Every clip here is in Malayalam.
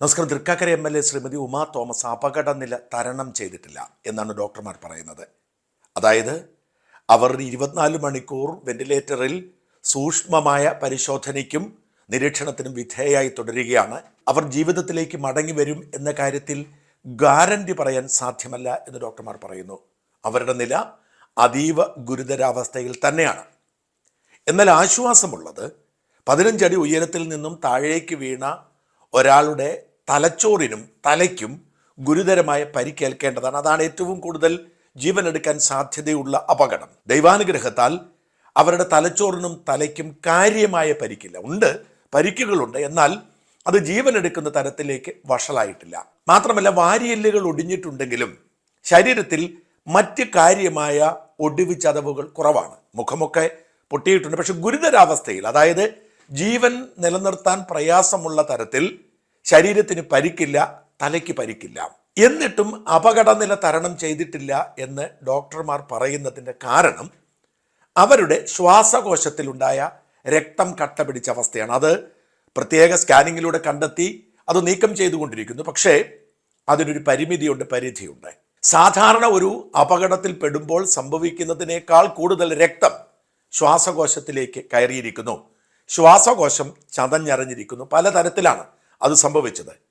നമസ്കാരം. Thrikkakara M L A Shrimati Uma Thomas അപകടനില തരണം ചെയ്തിട്ടില്ല എന്നാണ് ഡോക്ടർമാർ പറയുന്നത്. അതായത് അവർ ഇരുപത്തിനാല് മണിക്കൂർ വെന്റിലേറ്ററിൽ സൂക്ഷ്മമായ പരിശോധനയ്ക്കും നിരീക്ഷണത്തിനും വിധേയമായി തുടരുകയാണ്. അവർ ജീവിതത്തിലേക്ക് മടങ്ങി വരും എന്ന കാര്യത്തിൽ ഗ്യാരണ്ടി പറയാൻ സാധ്യമല്ല എന്ന് ഡോക്ടർമാർ പറയുന്നു. അവരുടെ നില അതീവ ഗുരുതരാവസ്ഥയിൽ തന്നെയാണ്. എന്നാൽ ആശ്വാസമുള്ളത് പതിനഞ്ചടി ഉയരത്തിൽ നിന്നും താഴേക്ക് വീണ ഒരാളുടെ തലച്ചോറിനും തലയ്ക്കും ഗുരുതരമായ പരിക്കേൽക്കേണ്ടതാണ്. അതാണ് ഏറ്റവും കൂടുതൽ ജീവനെടുക്കാൻ സാധ്യതയുള്ള അപകടം. ദൈവാനുഗ്രഹത്താൽ അവരുടെ തലച്ചോറിനും തലയ്ക്കും കാര്യമായ പരിക്കില്ല. ഉണ്ട് പരിക്കുകളുണ്ട്. എന്നാൽ അത് ജീവനെടുക്കുന്ന തരത്തിലേക്ക് വഷളായിട്ടില്ല. മാത്രമല്ല വാരിയെല്ലുകൾ ഒടിഞ്ഞിട്ടുണ്ടെങ്കിലും ശരീരത്തിൽ മറ്റ് കാര്യമായ ഒടിവ് ചതവുകൾ കുറവാണ്. മുഖമൊക്കെ പൊട്ടിയിട്ടുണ്ട്. പക്ഷെ ഗുരുതരാവസ്ഥയിൽ അതായത് ജീവൻ നിലനിർത്താൻ പ്രയാസമുള്ള തരത്തിൽ ശരീരത്തിന് പരിക്കില്ല തലയ്ക്ക് പരിക്കില്ല. എന്നിട്ടും അപകടനില തരണം ചെയ്തിട്ടില്ല എന്ന് ഡോക്ടർമാർ പറയുന്നതിന്റെ കാരണം അവരുടെ ശ്വാസകോശത്തിലുണ്ടായ രക്തം കട്ട പിടിച്ച അവസ്ഥയാണ്. അത് പ്രത്യേക സ്കാനിങ്ങിലൂടെ കണ്ടെത്തി അത് നീക്കം ചെയ്തുകൊണ്ടിരിക്കുന്നു. പക്ഷേ അതിനൊരു പരിമിതിയുണ്ട് പരിധിയുണ്ട്. സാധാരണ ഒരു അപകടത്തിൽ പെടുമ്പോൾ സംഭവിക്കുന്നതിനേക്കാൾ കൂടുതൽ രക്തം ശ്വാസകോശത്തിലേക്ക് കയറിയിരിക്കുന്നു. ശ്വാസകോശം ചതഞ്ഞറിഞ്ഞിരിക്കുന്നു. പലതരത്തിലാണ്. അത് സംഭവിച്ചത്.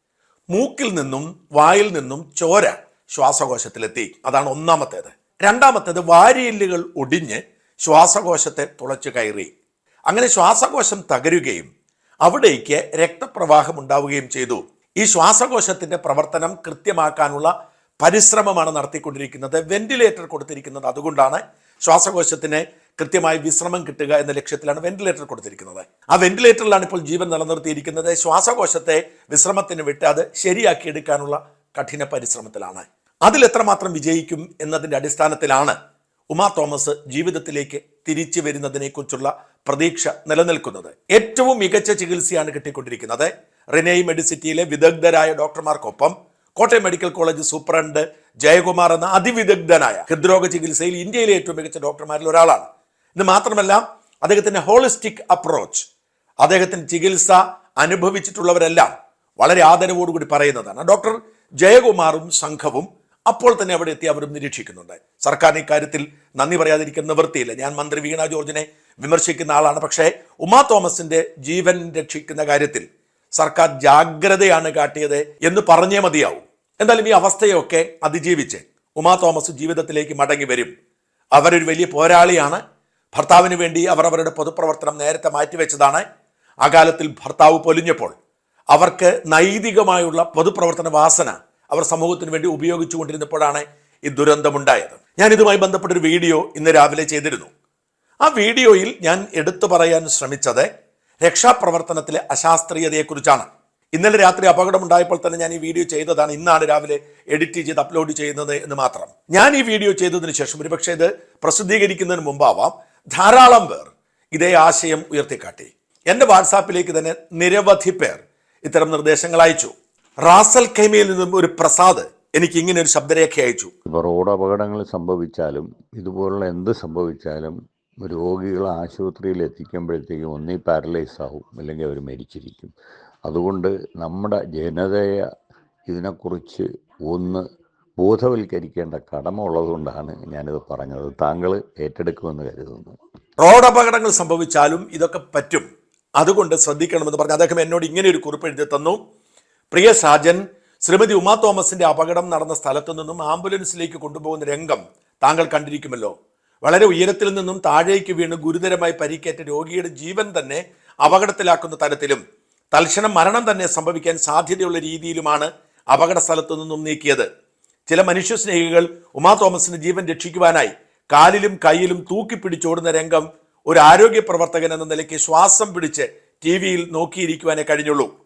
മൂക്കിൽ നിന്നും വായിൽ നിന്നും ചോര ശ്വാസകോശത്തിലെത്തി. അതാണ് ഒന്നാമത്തേത്. രണ്ടാമത്തേത് വാരിയെല്ലുകൾ ഒടിഞ്ഞ് ശ്വാസകോശത്തെ തുളച്ചു കയറി. അങ്ങനെ ശ്വാസകോശം തകരുകയും അവിടേക്ക് രക്തപ്രവാഹം ഉണ്ടാവുകയും ചെയ്തു. ഈ ശ്വാസകോശത്തിന്റെ പ്രവർത്തനം കൃത്യമാക്കാനുള്ള പരിശ്രമമാണ് നടത്തിക്കൊണ്ടിരിക്കുന്നത്. വെന്റിലേറ്റർ കൊടുത്തിരിക്കുന്നത്. അതുകൊണ്ടാണ് ശ്വാസകോശത്തിന് കൃത്യമായി വിശ്രമം കിട്ടുക എന്ന ലക്ഷ്യത്തിലാണ് വെന്റിലേറ്റർ കൊടുത്തിരിക്കുന്നത്. ആ വെന്റിലേറ്ററിലാണ് ഇപ്പോൾ ജീവൻ നിലനിർത്തിയിരിക്കുന്നത്. ശ്വാസകോശത്തെ വിശ്രമത്തിന് വിട്ട് അത് ശരിയാക്കിയെടുക്കാനുള്ള കഠിന പരിശ്രമത്തിലാണ്. അതിൽ എത്രമാത്രം വിജയിക്കും എന്നതിന്റെ അടിസ്ഥാനത്തിലാണ് ഉമാ തോമസ് ജീവിതത്തിലേക്ക് തിരിച്ചു വരുന്നതിനെക്കുറിച്ചുള്ള പ്രതീക്ഷ നിലനിൽക്കുന്നത്. ഏറ്റവും മികച്ച ചികിത്സയാണ് കിട്ടിക്കൊണ്ടിരിക്കുന്നത്. റിനൈ മെഡിസിറ്റിയിലെ വിദഗ്ധരായ ഡോക്ടർമാർക്കൊപ്പം Kottayam medical college superintendent Jayakumar എന്ന അതിവിദഗ്ധനായ ഹൃദ്രോഗ ചികിത്സയിൽ ഇന്ത്യയിലെ ഏറ്റവും മികച്ച ഡോക്ടർമാരിൽ ഒരാളാണ്. ഇത് മാത്രമല്ല അദ്ദേഹത്തിന്റെ ഹോളിസ്റ്റിക് അപ്രോച്ച് അദ്ദേഹത്തിന് ചികിത്സ അനുഭവിച്ചിട്ടുള്ളവരെല്ലാം വളരെ ആദരവോടുകൂടി പറയുന്നതാണ്. ഡോക്ടർ ജയകുമാറും സംഘവും അപ്പോൾ തന്നെ അവിടെ എത്തി അവരും നിരീക്ഷിക്കുന്നുണ്ട്. സർക്കാരിന് ഇക്കാര്യത്തിൽ നന്ദി പറയാതിരിക്കുന്ന നിവൃത്തിയില്ല. ഞാൻ മന്ത്രി വീണ ജോർജിനെ വിമർശിക്കുന്ന ആളാണ്. പക്ഷേ ഉമാ തോമസിന്റെ ജീവൻ രക്ഷിക്കുന്ന കാര്യത്തിൽ സർക്കാർ ജാഗ്രതയാണ് കാട്ടിയത് എന്ന് പറഞ്ഞേ മതിയാവും. എന്തായാലും ഈ അവസ്ഥയൊക്കെ അതിജീവിച്ച് ഉമാ തോമസ് ജീവിതത്തിലേക്ക് മടങ്ങി വരും. അവരൊരു വലിയ പോരാളിയാണ്. ഭർത്താവിന് വേണ്ടി അവർ അവരുടെ പൊതുപ്രവർത്തനം നേരത്തെ മാറ്റിവെച്ചതാണ്. ആ കാലത്തിൽ ഭർത്താവ് പൊലിഞ്ഞപ്പോൾ അവർക്ക് നൈതികമായുള്ള പൊതുപ്രവർത്തന വാസന അവർ സമൂഹത്തിന് വേണ്ടി ഉപയോഗിച്ചുകൊണ്ടിരുന്നപ്പോഴാണ് ഈ ദുരന്തമുണ്ടായത്. ഞാൻ ഇതുമായി ബന്ധപ്പെട്ടൊരു വീഡിയോ ഇന്ന് രാവിലെ ചെയ്തിരുന്നു. ആ വീഡിയോയിൽ ഞാൻ എടുത്തു പറയാൻ ശ്രമിച്ചത് രക്ഷാപ്രവർത്തനത്തിലെ അശാസ്ത്രീയതയെക്കുറിച്ചാണ്. ഇന്നലെ രാത്രി അപകടമുണ്ടായപ്പോൾ തന്നെ ഞാൻ ഈ വീഡിയോ ചെയ്തതാണ്. ഇന്നാണ് രാവിലെ എഡിറ്റ് ചെയ്ത് അപ്ലോഡ് ചെയ്യുന്നത് എന്ന് മാത്രം. ഞാൻ ഈ വീഡിയോ ചെയ്തതിന് ശേഷം ഒരുപക്ഷെ ഇത് പ്രസിദ്ധീകരിക്കുന്നതിന് മുമ്പാവാം. ധാരാളം പേർ ഇതേ ആശയം ഉയർത്തിക്കാട്ടി. എന്റെ വാട്സാപ്പിലേക്ക് തന്നെ നിരവധി പേർ ഇത്തരം നിർദ്ദേശങ്ങൾ അയച്ചു. റാസൽ ഖൈമയിൽ നിന്നും ഒരു പ്രസാദ് എനിക്ക് ഇങ്ങനെ ഒരു ശബ്ദരേഖ അയച്ചു. ഇപ്പോൾ റോഡ് അപകടങ്ങൾ സംഭവിച്ചാലും ഇതുപോലുള്ള എന്ത് സംഭവിച്ചാലും രോഗികളെ ആശുപത്രിയിൽ എത്തിക്കുമ്പോഴത്തേക്കും ഒന്നീ പാരലൈസ് ആവും അല്ലെങ്കിൽ അവർ മരിച്ചിരിക്കും. അതുകൊണ്ട് നമ്മുടെ ജനതയെ ഇതിനെക്കുറിച്ച് ഒന്ന് ബോധവൽക്കരിക്കേണ്ട കടമ ഉള്ളതുകൊണ്ടാണ് ഞാനിത് പറഞ്ഞത്. താങ്കൾ ഏറ്റെടുക്കുമെന്ന് കരുതുന്നു. റോഡ് അപകടങ്ങൾ സംഭവിച്ചാലും ഇതൊക്കെ പറ്റും. അതുകൊണ്ട് ശ്രദ്ധിക്കണമെന്ന് പറഞ്ഞു അദ്ദേഹം എന്നോട് ഇങ്ങനെ ഒരു കുറിപ്പ് എഴുതി തന്നു. പ്രിയ സാജൻ ശ്രീമതി ഉമാ തോമസിന്റെ അപകടം നടന്ന സ്ഥലത്തു നിന്നും ആംബുലൻസിലേക്ക് കൊണ്ടുപോകുന്ന രംഗം താങ്കൾ കണ്ടിരിക്കുമല്ലോ. വളരെ ഉയരത്തിൽ നിന്നും താഴേക്ക് വീണ് ഗുരുതരമായി പരിക്കേറ്റ രോഗിയുടെ ജീവൻ തന്നെ അപകടത്തിലാക്കുന്ന തരത്തിലും തൽക്ഷണം മരണം തന്നെ സംഭവിക്കാൻ സാധ്യതയുള്ള രീതിയിലുമാണ് അപകട സ്ഥലത്തു നിന്നും നീക്കിയത്. ചില മനുഷ്യസ്നേഹികൾ ഉമാ തോമസിന് ജീവൻ രക്ഷിക്കുവാനായി കാലിലും കയ്യിലും തൂക്കിപ്പിടിച്ചോടുന്ന രംഗം ഒരു ആരോഗ്യ പ്രവർത്തകൻ എന്ന നിലയ്ക്ക് ശ്വാസം പിടിച്ച് ടി വിയിൽ നോക്കിയിരിക്കുവാനേ കഴിഞ്ഞുള്ളൂ.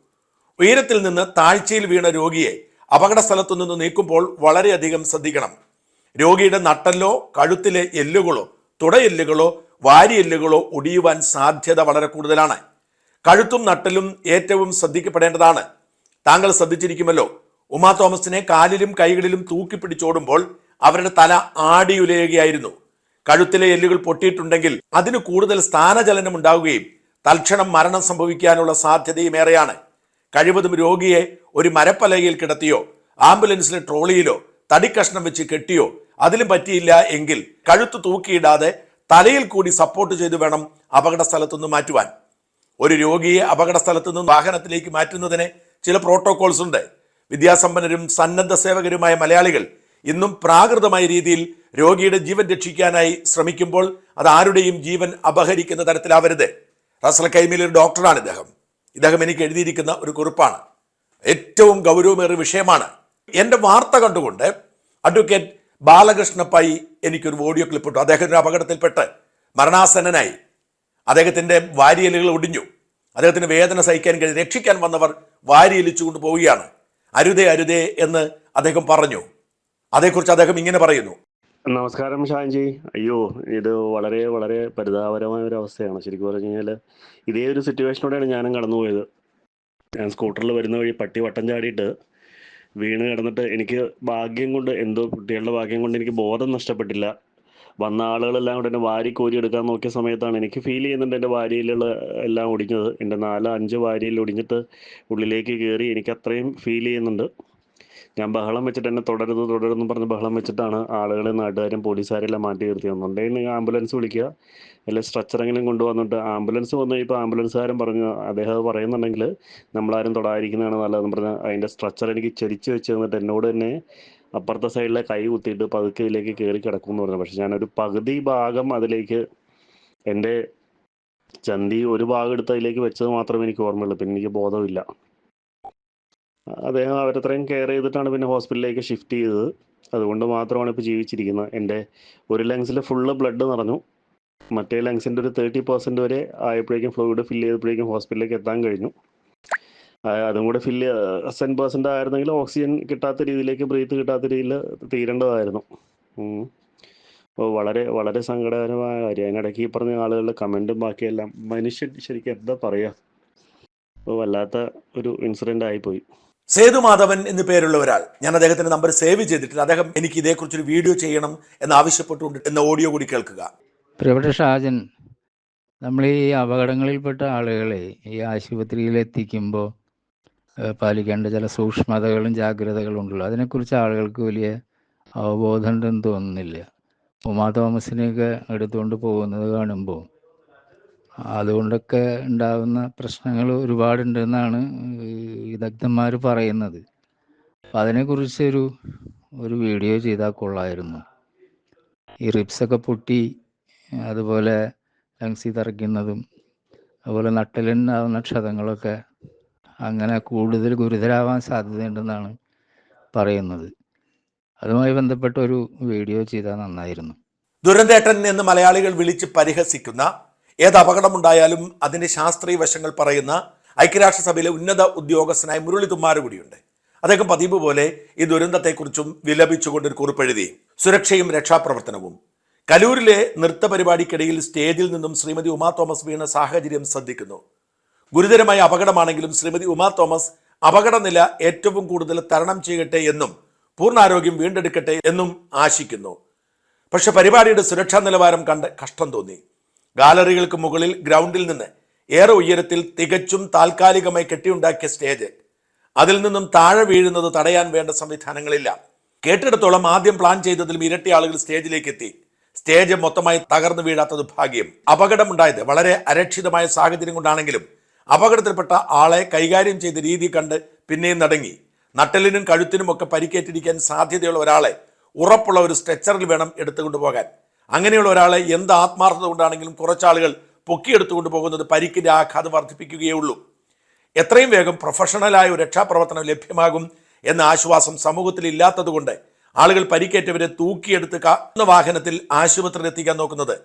ഉയരത്തിൽ നിന്ന് താഴ്ചയിൽ വീണ രോഗിയെ അപകട സ്ഥലത്തു നിന്ന് നീക്കുമ്പോൾ വളരെയധികം ശ്രദ്ധിക്കണം. രോഗിയുടെ നട്ടല്ലോ കഴുത്തിലെ എല്ലുകളോ തുടയെല്ലുകളോ വാരിയെല്ലുകളോ ഒടിയുവാൻ സാധ്യത വളരെ കൂടുതലാണ്. കഴുത്തും നട്ടലും ഏറ്റവും ശ്രദ്ധിക്കപ്പെടേണ്ടതാണ്. താങ്കൾ ശ്രദ്ധിച്ചിരിക്കുമല്ലോ ഉമാ തോമസിനെ കാലിലും കൈകളിലും തൂക്കിപ്പിടിച്ചോടുമ്പോൾ അവരുടെ തല ആടിയുലയുകയായിരുന്നു. കഴുത്തിലെ എല്ലുകൾ പൊട്ടിയിട്ടുണ്ടെങ്കിൽ അതിന് കൂടുതൽ സ്ഥാനചലനം ഉണ്ടാവുകയും തൽക്ഷണം മരണം സംഭവിക്കാനുള്ള സാധ്യതയും ഏറെയാണ്. കഴിവതും രോഗിയെ ഒരു മരപ്പലകയിൽ കിടത്തിയോ ആംബുലൻസിലെ ട്രോളിയിലോ തടിക്കഷ്ണം വെച്ച് കെട്ടിയോ അതിലും പറ്റിയില്ല എങ്കിൽ കഴുത്ത് തൂക്കിയിടാതെ തലയിൽ കൂടി സപ്പോർട്ട് ചെയ്തു വേണം അപകട സ്ഥലത്തുനിന്ന് മാറ്റുവാൻ. ഒരു രോഗിയെ അപകട സ്ഥലത്തുനിന്ന് വാഹനത്തിലേക്ക് മാറ്റുന്നതിന് ചില പ്രോട്ടോകോൾസ് ഉണ്ട്. വിദ്യാസമ്പന്നരും സന്നദ്ധ സേവകരുമായ മലയാളികൾ ഇന്നും പ്രാകൃതമായ രീതിയിൽ രോഗിയുടെ ജീവൻ രക്ഷിക്കാനായി ശ്രമിക്കുമ്പോൾ അത് ആരുടെയും ജീവൻ അപഹരിക്കുന്ന തരത്തിലാവരുത്. റസൽ കൈമിൽ ഒരു ഡോക്ടറാണ് ഇദ്ദേഹം. ഇദ്ദേഹം എനിക്ക് എഴുതിയിരിക്കുന്ന ഒരു കുറിപ്പാണ്. ഏറ്റവും ഗൗരവമേറിയ വിഷയമാണ്. എന്റെ വാർത്ത കണ്ടുകൊണ്ട് അഡ്വക്കേറ്റ് ബാലകൃഷ്ണപ്പായി എനിക്കൊരു ഓഡിയോ ക്ലിപ്പ് ഇട്ടു അദ്ദേഹം ഒരു അപകടത്തിൽപ്പെട്ട് മരണാസന്നനായി. അദ്ദേഹത്തിന്റെ വാരിയലുകൾ ഒടിഞ്ഞു. അദ്ദേഹത്തിന് വേദന സഹിക്കാൻ കഴിഞ്ഞ് രക്ഷിക്കാൻ വന്നവർ വാരിയലിച്ചുകൊണ്ട് പോവുകയാണ്. അരുതേ അരുതേ എന്ന് അദ്ദേഹം പറഞ്ഞു. അതേക്കുറിച്ച് അദ്ദേഹം ഇങ്ങനെ പറയുന്നു. നമസ്കാരം ഷാൻജി. അയ്യോ ഇത് വളരെ വളരെ പരിതാപകരമായ ഒരു അവസ്ഥയാണ്. ശരിക്കും പറഞ്ഞു കഴിഞ്ഞാൽ ഇതേ ഒരു സിറ്റുവേഷനോടെയാണ് ഞാനും കടന്നുപോയത്. ഞാൻ സ്കൂട്ടറിൽ വരുന്ന വഴി പട്ടി വട്ടം ചാടിയിട്ട് വീണ് കിടന്നിട്ട് എനിക്ക് ഭാഗ്യം കൊണ്ട് എന്തോ കുട്ടികളുടെ ഭാഗ്യം കൊണ്ട് എനിക്ക് ബോധം നഷ്ടപ്പെട്ടില്ല. വന്ന ആളുകളെല്ലാം കൂടെ എന്നെ വാരി കോരി എടുക്കാൻ നോക്കിയ സമയത്താണ് എനിക്ക് ഫീൽ ചെയ്യുന്നുണ്ട് എന്റെ വാരിയിലുള്ള എല്ലാം ഒടിഞ്ഞത്. എന്റെ നാല് അഞ്ച് വാരിയിൽ ഒടിഞ്ഞിട്ട് ഉള്ളിലേക്ക് കയറി എനിക്ക് അത്രയും ഫീൽ ചെയ്യുന്നുണ്ട്. ഞാൻ ബഹളം വെച്ചിട്ട് എന്നെ തുടരുന്നു തുടരുന്നു പറഞ്ഞ് ബഹളം വെച്ചിട്ടാണ് ആളുകളെ നാട്ടുകാരും പോലീസുകാരെല്ലാം മാറ്റി നിർത്തി വന്നുണ്ടെങ്കിൽ ആംബുലൻസ് വിളിക്കുക. അല്ലെങ്കിൽ സ്ട്രക്ചറെങ്കിലും കൊണ്ടുവന്നിട്ട് ആംബുലൻസ് വന്നു ഇപ്പോൾ ആംബുലൻസുകാരൻ പറഞ്ഞു അദ്ദേഹം പറയുന്നുണ്ടെങ്കിൽ നമ്മളാരും തൊടാതിരിക്കുന്നതാണ് നല്ലതെന്ന് പറഞ്ഞാൽ അതിന്റെ സ്ട്രക്ചർ എനിക്ക് ചെരിച്ച് വെച്ച് തന്നിട്ട് എന്നോട് തന്നെ അപ്പുറത്തെ സൈഡിലെ കൈ കുത്തിയിട്ട് പതുക്കെ ഇതിലേക്ക് കയറി കിടക്കും എന്ന് പറഞ്ഞു. പക്ഷെ ഞാനൊരു പകുതി ഭാഗം അതിലേക്ക് എന്റെ ചന്തി ഒരു ഭാഗം എടുത്ത് അതിലേക്ക് വെച്ചത് മാത്രമേ എനിക്ക് ഓർമ്മയുള്ളൂ. പിന്നെ എനിക്ക് ബോധമില്ല. അദ്ദേഹം അവരത്രയും കെയർ ചെയ്തിട്ടാണ് പിന്നെ ഹോസ്പിറ്റലിലേക്ക് ഷിഫ്റ്റ് ചെയ്തത്. അതുകൊണ്ട് മാത്രമാണ് ഇപ്പോൾ ജീവിച്ചിരിക്കുന്നത്. എന്റെ ഒരു ലങ്സിൽ ഫുള്ള് ബ്ലഡ് നിറഞ്ഞു. മറ്റേ ലങ്സിന്റെ ഒരു തേർട്ടി പെർസെന്റ് വരെ ആയപ്പോഴേക്കും ഫ്ലൂയിഡ് ഫില്ല് ചെയ്തപ്പോഴേക്കും ഹോസ്പിറ്റലിലേക്ക് എത്താൻ കഴിഞ്ഞു. അതും കൂടെ ഫില്ല് സെൻ പേഴ്സന്റ് ആയിരുന്നെങ്കിൽ ഓക്സിജൻ കിട്ടാത്ത രീതിയിലേക്ക് ബ്രീത്ത് കിട്ടാത്ത രീതിയിൽ തീരേണ്ടതായിരുന്നു. അപ്പോൾ വളരെ വളരെ സങ്കടകരമായ കാര്യം. അതിനിടയ്ക്ക് ഈ പറഞ്ഞ ആളുകളുടെ കമന്റും ബാക്കിയെല്ലാം മനുഷ്യൻ ശരിക്കും എന്താ പറയുക അപ്പോൾ വല്ലാത്ത ഒരു ഇൻസിഡന്റ് ആയിപ്പോയി. സേതു മാധവൻ എന്ന് പേരുള്ള ഒരാൾ. ഞാൻ അദ്ദേഹത്തിന്റെ നമ്പർ സേവ് ചെയ്തിട്ടില്ല അദ്ദേഹം എനിക്ക് ഇതേക്കുറിച്ചൊരു വീഡിയോ ചെയ്യണം എന്ന് ആവശ്യപ്പെട്ടുകൊണ്ട് എന്ന ഓഡിയോ കൂടി കേൾക്കുക. പ്രിയപ്പെട്ട ഷാജൻ നമ്മൾ ഈ അപകടങ്ങളിൽപ്പെട്ട ആളുകളെ ഈ ആശുപത്രിയിൽ എത്തിക്കുമ്പോൾ പാലിക്കേണ്ട ചില സൂക്ഷ്മതകളും ജാഗ്രതകളും ഉണ്ടല്ലോ. അതിനെക്കുറിച്ച് ആളുകൾക്ക് വലിയ അവബോധം ഉണ്ടെന്ന് തോന്നുന്നില്ല. ഉമാ തോമസിനെയൊക്കെ എടുത്തുകൊണ്ട് പോകുന്നത് കാണുമ്പോൾ അതുകൊണ്ടൊക്കെ ഉണ്ടാകുന്ന പ്രശ്നങ്ങൾ ഒരുപാടുണ്ടെന്നാണ് വിദഗ്ധന്മാർ പറയുന്നത്. അപ്പം അതിനെക്കുറിച്ചൊരു ഒരു വീഡിയോ ചെയ്താൽ കൊള്ളായിരുന്നു. ഈ റിപ്സൊക്കെ പൊട്ടി അതുപോലെ ലങ്സി തറയ്ക്കുന്നതും അതുപോലെ നട്ടലുണ്ടാവുന്ന ക്ഷതങ്ങളൊക്കെ അങ്ങനെ കൂടുതൽ ഗുരുതരാവാൻ സാധ്യതയുണ്ടെന്നാണ് പറയുന്നത്. അതുമായി ബന്ധപ്പെട്ട ഒരു വീഡിയോ ചെയ്താൽ നന്നായിരുന്നു. ദുരന്തേട്ടൻ എന്ന് മലയാളികൾ വിളിച്ച് പരിഹസിക്കുന്ന ഏത് അപകടമുണ്ടായാലും അതിന്റെ ശാസ്ത്രീയ വശങ്ങൾ പറയുന്ന ഐക്യരാഷ്ട്രസഭയിലെ ഉന്നത ഉദ്യോഗസ്ഥനായ മുരളി തുമ്മാരുകൂടിയുണ്ട് അദ്ദേഹം പതിവ് പോലെ ഈ ദുരന്തത്തെക്കുറിച്ചും വിലപിച്ചുകൊണ്ട് ഒരു കുറിപ്പെഴുതി. സുരക്ഷയും രക്ഷാപ്രവർത്തനവും. കലൂരിലെ നൃത്ത പരിപാടിക്കിടയിൽ സ്റ്റേജിൽ നിന്നും ശ്രീമതി ഉമാ തോമസ് വീണ സാഹചര്യം ശ്രദ്ധിക്കുന്നു. ഗുരുതരമായ അപകടമാണെങ്കിലും ശ്രീമതി ഉമാ തോമസ് അപകടനില ഏറ്റവും കൂടുതൽ തരണം ചെയ്യട്ടെ എന്നും പൂർണാരോഗ്യം വീണ്ടെടുക്കട്ടെ എന്നും ആശിക്കുന്നു. പക്ഷെ പരിപാടിയുടെ സുരക്ഷാ നിലവാരം കണ്ട് കഷ്ടം തോന്നി. ഗാലറികൾക്ക് മുകളിൽ ഗ്രൗണ്ടിൽ നിന്ന് ഏറെ ഉയരത്തിൽ തികച്ചും താൽക്കാലികമായി കെട്ടിയുണ്ടാക്കിയ സ്റ്റേജ്. അതിൽ നിന്നും താഴെ വീഴുന്നത് തടയാൻ വേണ്ട സംവിധാനങ്ങളില്ല. കേട്ടിടത്തോളം ആദ്യം പ്ലാൻ ചെയ്തതിലും ഇരട്ടി ആളുകൾ സ്റ്റേജിലേക്ക് എത്തി. സ്റ്റേജ് മൊത്തമായി തകർന്നു വീഴാത്തത് ഭാഗ്യം. അപകടമുണ്ടായത് വളരെ അരക്ഷിതമായ സാഹചര്യം കൊണ്ടാണെങ്കിലും അപകടത്തിൽപ്പെട്ട ആളെ കൈകാര്യം ചെയ്ത രീതി കണ്ട് പിന്നെയും നടങ്ങി. നട്ടലിനും കഴുത്തിനും ഒക്കെ പരിക്കേറ്റിരിക്കാൻ സാധ്യതയുള്ള ഒരാളെ ഉറപ്പുള്ള ഒരു സ്ട്രെച്ചറിൽ വേണം എടുത്തുകൊണ്ട് പോകാൻ. അങ്ങനെയുള്ള ഒരാളെ എന്ത് ആത്മാർത്ഥത കൊണ്ടാണെങ്കിലും കുറച്ചാളുകൾ പൊക്കിയെടുത്തുകൊണ്ട് പോകുന്നത് പരിക്കിന്റെ ആഘാതം വർദ്ധിപ്പിക്കുകയേ ഉള്ളൂ. എത്രയും വേഗം പ്രൊഫഷണലായ ഒരു രക്ഷാപ്രവർത്തനം ലഭ്യമാകും എന്ന ആശ്വാസം സമൂഹത്തിൽ ഇല്ലാത്തതുകൊണ്ട് ആളുകൾ പരിക്കേറ്റവരെ തൂക്കിയെടുത്ത് വാഹനത്തിൽ ആശുപത്രിയിൽ എത്തിക്കാൻ നോക്കുന്നത്.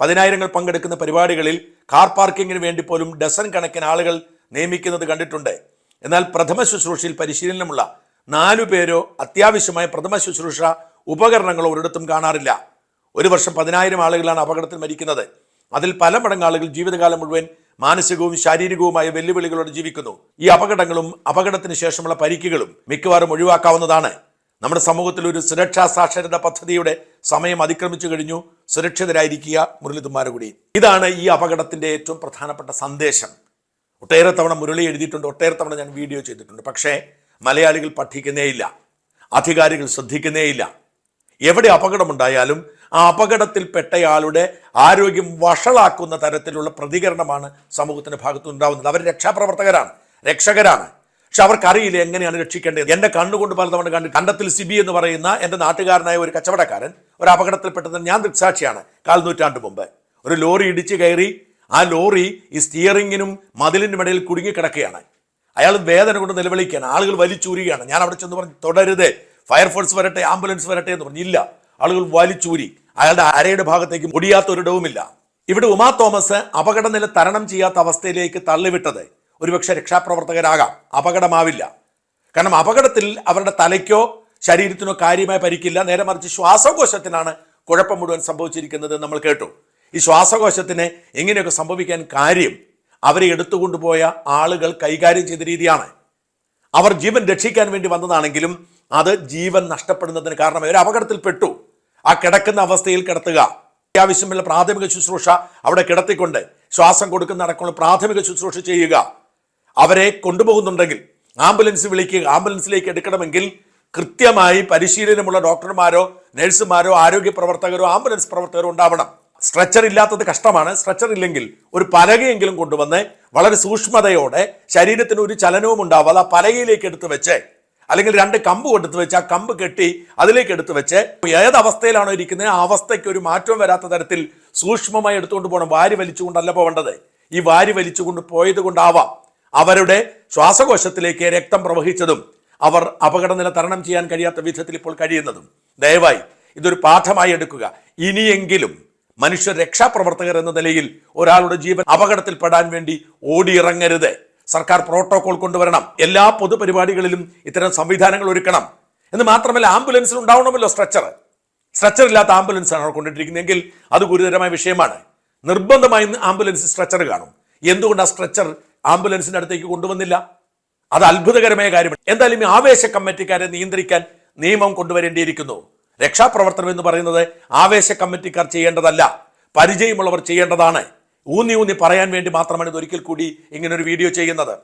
പതിനായിരങ്ങൾ പങ്കെടുക്കുന്ന പരിപാടികളിൽ കാർ പാർക്കിങ്ങിന് വേണ്ടി പോലും ഡസൻ കണക്കിന് ആളുകൾ നിയമിക്കുന്നത് കണ്ടിട്ടുണ്ട്. എന്നാൽ പ്രഥമ ശുശ്രൂഷയിൽ പരിശീലനമുള്ള നാലു പേരോ അത്യാവശ്യമായ പ്രഥമ ശുശ്രൂഷ ഉപകരണങ്ങളോ ഒരിടത്തും കാണാറില്ല. ഒരു വർഷം പതിനായിരം ആളുകളാണ് അപകടത്തിൽ മരിക്കുന്നത്. അതിൽ പല മടങ്ങ് ആളുകൾ ജീവിതകാലം മുഴുവൻ മാനസികവും ശാരീരികവുമായ വെല്ലുവിളികളോട് ജീവിക്കുന്നു. ഈ അപകടങ്ങളും അപകടത്തിന് ശേഷമുള്ള പരിക്കുകളും മിക്കവാറും ഒഴിവാക്കാവുന്നതാണ്. നമ്മുടെ സമൂഹത്തിൽ ഒരു സുരക്ഷാ സാക്ഷരത പദ്ധതിയുടെ സമയം അതിക്രമിച്ചു കഴിഞ്ഞു. സുരക്ഷിതരായിരിക്കുക മുരളിതുമാരുകൂടി ഇതാണ് ഈ അപകടത്തിന്റെ ഏറ്റവും പ്രധാനപ്പെട്ട സന്ദേശം. ഒട്ടേറെ തവണ മുരളി എഴുതിയിട്ടുണ്ട് ഒട്ടേറെ തവണ ഞാൻ വീഡിയോ ചെയ്തിട്ടുണ്ട്. പക്ഷേ മലയാളികൾ പഠിക്കുന്നേയില്ല അധികാരികൾ ശ്രദ്ധിക്കുന്നേയില്ല എവിടെ അപകടമുണ്ടായാലും ആ അപകടത്തിൽപ്പെട്ടയാളുടെ ആരോഗ്യം വഷളാക്കുന്ന തരത്തിലുള്ള പ്രതികരണമാണ് സമൂഹത്തിന്റെ ഭാഗത്തു ഉണ്ടാവുന്നത് അവർ രക്ഷാപ്രവർത്തകരാണ് രക്ഷകരാണ്. പക്ഷെ അവർക്കറിയില്ല എങ്ങനെയാണ് രക്ഷിക്കേണ്ടത്. എന്റെ കണ്ണുകൊണ്ട് പലതവണ കണ്ട് കണ്ടത്തിൽ സിബി എന്ന് പറയുന്ന എന്റെ നാട്ടുകാരനായ ഒരു കച്ചവടക്കാരൻ ഒരു അപകടത്തിൽപ്പെട്ടത് ഞാൻ ദൃക്സാക്ഷിയാണ് കാൽ നൂറ്റാണ്ട് മുമ്പ്. ഒരു ലോറി ഇടിച്ച് കയറി ആ ലോറി ഈ സ്റ്റിയറിങ്ങിനും മതിലിനും ഇടയിൽ കുടുങ്ങിക്കിടക്കുകയാണ് അയാൾ വേദന കൊണ്ട് നിലവിളിക്കുകയാണ്. ആളുകൾ വലിച്ചൂരുകയാണ്. ഞാൻ അവിടെ ചെന്ന് പറഞ്ഞു തുടരുത് ഫയർഫോഴ്സ് വരട്ടെ ആംബുലൻസ് വരട്ടെ എന്ന് പറഞ്ഞില്ല ആളുകൾ വലിച്ചൂരി. അയാളുടെ അരയുടെ ഭാഗത്തേക്ക് മുടിയാത്ത ഒരിടവുമില്ല ഇവിടെ ഉമാ തോമസ് അപകടനില തരണം ചെയ്യാത്ത അവസ്ഥയിലേക്ക് തള്ളിവിട്ടത്. ഒരുപക്ഷെ രക്ഷാപ്രവർത്തകരാകാം. അപകടമാവില്ല. കാരണം അപകടത്തിൽ അവരുടെ തലയ്ക്കോ ശരീരത്തിനോ കാര്യമായി പരിക്കില്ല. നേരെ മറിച്ച് ശ്വാസകോശത്തിനാണ് കുഴപ്പം മുഴുവൻ സംഭവിച്ചിരിക്കുന്നത് നമ്മൾ കേട്ടു. ഈ ശ്വാസകോശത്തിന് ഇങ്ങനെയൊക്കെ സംഭവിക്കാൻ കാര്യം? അവരെ എടുത്തുകൊണ്ടുപോയ ആളുകൾ കൈകാര്യം ചെയ്ത രീതിയാണ്. അവർ ജീവൻ രക്ഷിക്കാൻ വേണ്ടി വന്നതാണെങ്കിലും അത് ജീവൻ നഷ്ടപ്പെടുന്നതിന് കാരണമായി. ഒരു അപകടത്തിൽപ്പെട്ടു ആ കിടക്കുന്ന അവസ്ഥയിൽ കിടത്തുക. അത്യാവശ്യമുള്ള പ്രാഥമിക ശുശ്രൂഷ അവിടെ കിടത്തിക്കൊണ്ട് ശ്വാസം കൊടുക്കുന്ന അടക്കമുള്ള പ്രാഥമിക ശുശ്രൂഷ ചെയ്യുക. അവരെ കൊണ്ടുപോകുന്നുണ്ടെങ്കിൽ ആംബുലൻസ് വിളിക്കുക ആംബുലൻസിലേക്ക് എടുക്കണമെങ്കിൽ കൃത്യമായി പരിശീലനമുള്ള ഡോക്ടർമാരോ നഴ്സുമാരോ ആരോഗ്യ പ്രവർത്തകരോ ആംബുലൻസ് പ്രവർത്തകരോ ഉണ്ടാവണം. സ്ട്രെച്ചർ ഇല്ലാത്തത് കഷ്ടമാണ്. സ്ട്രെച്ചർ ഇല്ലെങ്കിൽ ഒരു പലകയെങ്കിലും കൊണ്ടുവന്ന് വളരെ സൂക്ഷ്മതയോടെ ശരീരത്തിന് ഒരു ചലനവും ഉണ്ടാവാതെ ആ പലകയിലേക്ക് എടുത്ത് വെച്ച് അല്ലെങ്കിൽ രണ്ട് കമ്പ് കൊടുത്തു വെച്ച് ആ കമ്പ് കെട്ടി അതിലേക്ക് എടുത്തു വെച്ച് ഏത് അവസ്ഥയിലാണോ ഇരിക്കുന്നത് ആ അവസ്ഥയ്ക്ക് ഒരു മാറ്റവും വരാത്ത തരത്തിൽ സൂക്ഷ്മമായി എടുത്തുകൊണ്ട് പോകണം. വാരി വലിച്ചുകൊണ്ടല്ല പോകേണ്ടത് ഈ വാരി വലിച്ചുകൊണ്ട് പോയത് കൊണ്ടാവാം അവരുടെ ശ്വാസകോശത്തിലേക്ക് രക്തം പ്രവഹിച്ചതും അവർ അപകടനില തരണം ചെയ്യാൻ കഴിയാത്ത വിധത്തിൽ ഇപ്പോൾ കഴിയുന്നതും. ദയവായി ഇതൊരു പാഠമായി എടുക്കുക. ഇനിയെങ്കിലും മനുഷ്യ രക്ഷാപ്രവർത്തകർ എന്ന നിലയിൽ ഒരാളുടെ ജീവൻ അപകടത്തിൽപ്പെടാൻ വേണ്ടി ഓടിയിറങ്ങരുത്. സർക്കാർ പ്രോട്ടോകോൾ കൊണ്ടുവരണം. എല്ലാ പൊതുപരിപാടികളിലും ഇത്തരം സംവിധാനങ്ങൾ ഒരുക്കണം. എന്ന് മാത്രമല്ല ആംബുലൻസിൽ ഉണ്ടാവണമല്ലോ സ്ട്രെച്ചർ സ്ട്രെച്ചർ ഇല്ലാത്ത ആംബുലൻസാണ് അവർ കൊണ്ടിട്ടിരിക്കുന്നതെങ്കിൽ അത് ഗുരുതരമായ വിഷയമാണ്. നിർബന്ധമായി ആംബുലൻസ് സ്ട്രെച്ചർ കാണും. എന്തുകൊണ്ട് ആ സ്ട്രെച്ചർ ആംബുലൻസിന്റെ അടുത്തേക്ക് കൊണ്ടുവന്നില്ല? അത് അത്ഭുതകരമായ കാര്യമാണ്. എന്തായാലും ഈ ആവേശ കമ്മിറ്റിക്കാരെ നിയന്ത്രിക്കാൻ നിയമം കൊണ്ടുവരേണ്ടിയിരിക്കുന്നു. രക്ഷാപ്രവർത്തനം എന്ന് പറയുന്നത് ആവേശ കമ്മിറ്റിക്കാർ ചെയ്യേണ്ടതല്ല പരിചയമുള്ളവർ ചെയ്യേണ്ടതാണ്. ഊന്നി ഊന്നി പറയാൻ വേണ്ടി മാത്രമാണ് ഇത് ഒരിക്കൽ കൂടി ഇങ്ങനൊരു വീഡിയോ ചെയ്യുന്നത്.